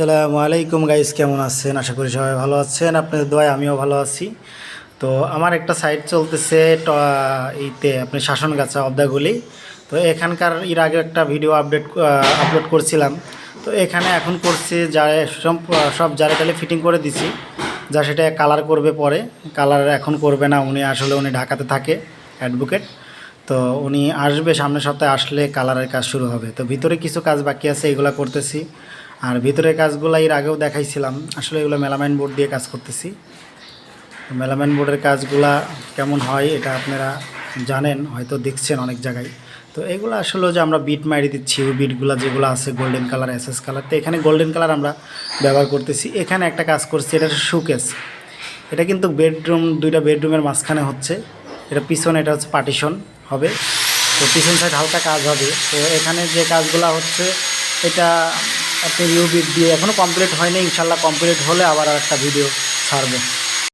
আসসালামু আলাইকুম গাইস কেমন আছেন? আশা করি সবাই ভালো আছেন। আপনাদের দোয়ায় আমিও ভালো আছি। তো আমার একটা সাইট চলতেছে এইতে আপনি শাসনগাছা, অবদাগুলি। তো এখানকার এর আগে একটা ভিডিও আপডেট আপলোড করছিলাম। তো এখানে এখন করছি, যা সব সব জারে ফিটিং করে দিছি। যা সেটা কালার করবে পরে। কালার এখন করবে না, উনি আসলে উনি ঢাকাতে থাকে অ্যাডভোকেট তো উনি আসবে সামনের সপ্তাহে, আসলে কালারের কাজ শুরু হবে। তো ভিতরে কিছু কাজ বাকি আছে, এগুলো করতেছি। আর ভিতরের কাজগুলো এর আগেও দেখাইছিলাম। আসলে এগুলো মেলামাইন বোর্ড দিয়ে কাজ করতেছি। মেলামাইন বোর্ডের কাজগুলা কেমন হয় এটা আপনারা জানেন, হয়তো দেখছেন অনেক জায়গায়। তো এগুলো আসলে যে আমরা বিট মারি দিচ্ছি, ওই বিটগুলো যেগুলো আছে golden colour S S colour তো এখানে গোল্ডেন কালার আমরা ব্যবহার করতেছি। এখানে একটা কাজ করছি, এটা শুকেস এটা কিন্তু বেডরুম দুইটা বেডরুমের মাঝখানে হচ্ছে। এটা পিছনে, এটা হচ্ছে পার্টিশন হবে। তো পিছন সাইড হালকা কাজ হবে। তো এখানে যে কাজগুলো হচ্ছে, এটা আপনি বিট দিয়ে এখনও কমপ্লিট হয়নি ইনশাল্লাহ কমপ্লিট হলে আবার আরেকটা ভিডিও ছাড়বো।